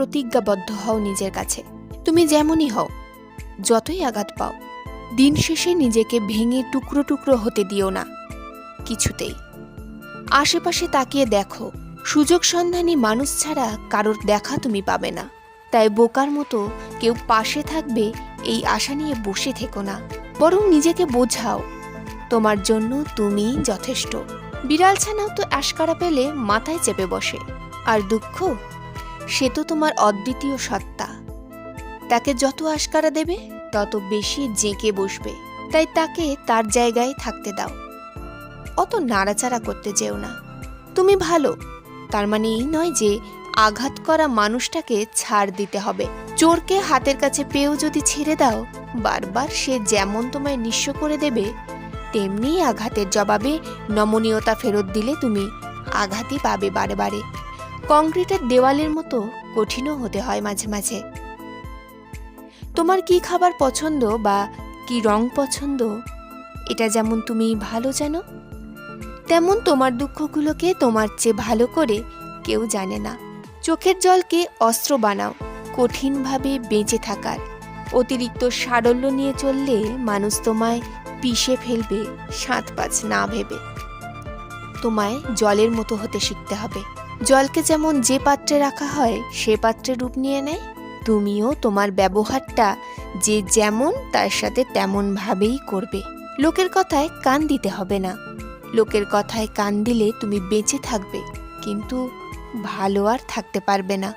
প্রতিজ্ঞাবদ্ধ হও নিজের কাছে। তুমি যেমনই হও, যতই আঘাত পাও, দিন শেষে নিজেকে ভেঙে টুকরো টুকরো হতে দিও না। কিছুতেই। আশেপাশে তাকিয়ে দেখো, সুযোগ সন্ধানী মানুষ ছাড়া কারোর দেখা তুমি পাবে না। তাই বোকার মতো কেউ পাশে থাকবে, এই আশা নিয়ে বসে থেকো না। বরং নিজেকে বোঝাও, তোমার জন্য তুমি যথেষ্ট। বিড়াল ছানাও তো আশকারা পেলে মাথায় চেপে বসে। আর দুঃখ? সে তো তোমার অদ্বিতীয় সত্তা। তাকে যত আশকারা দেবে, তত বেশি জেঁকে বসবে। তাই তাকে তার জায়গায় থাকতে দাও। অত নাড়াচাড়া করতে যেও না। তুমি ভালো। তার মানে এই নয় যে, আঘাত করা মানুষটাকে ছাড় দিতে হবে। চোরকে হাতের কাছে পেয়েও যদি ছেড়ে দাও, বারবার সে যেমন তোমায় নিঃস্ব করে দেবে, তেমনি আঘাতের জবাবে নমনীয়তা ফেরত দিলে তুমি আঘাতই পাবে বারে বারে। কংক্রিটের দেওয়ালের মতো কঠিনও হতে হয় মাঝে মাঝে। তোমার কি খাবার পছন্দ বা কি রং পছন্দ? এটা যেমন তুমি ভালো জানো, তেমন তোমার দুঃখগুলোকে তোমার চেয়ে ভালো করে কেউ জানে না। চোখের জলকে অস্ত্র বানাও, কঠিনভাবে বেঁচে থাকার। অতিরিক্ত সারল্য নিয়ে চললে মানুষ তোমায় পিষে ফেলবে সাত পাঁচ না ভেবে। তোমায় জলের মতো হতে শিখতে হবে। জলকে যেমন যে পাত্রে রাখা হয়, সে পাত্রে রূপ নিয়ে নেয়। তুমিও তোমার ব্যবহারটা যে যেমন, তার সাথে তেমনভাবেই করবে। লোকের কথায় কান দিতে হবে না। লোকের কথায় কান দিলে তুমি বেঁচে থাকবে, কিন্তু ভালো আর থাকতে পারবে না।